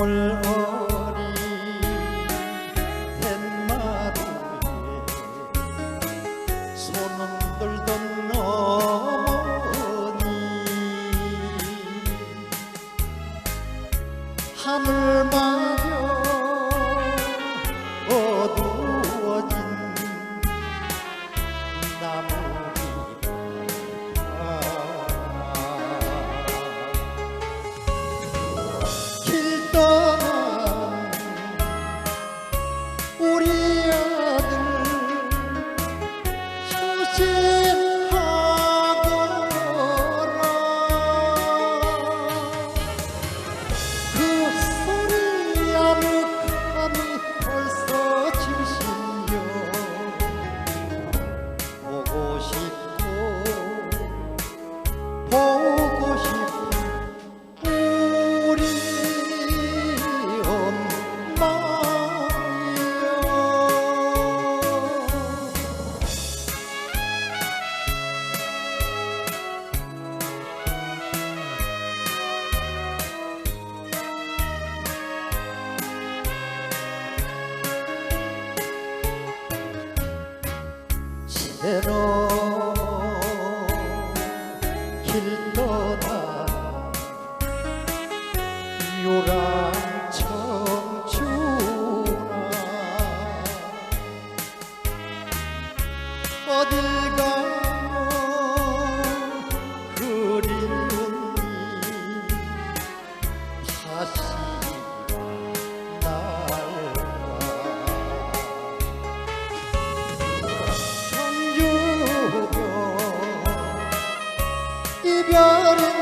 몰어리 뱃마루에 손은 들던 어니 하늘만 todo. 이별은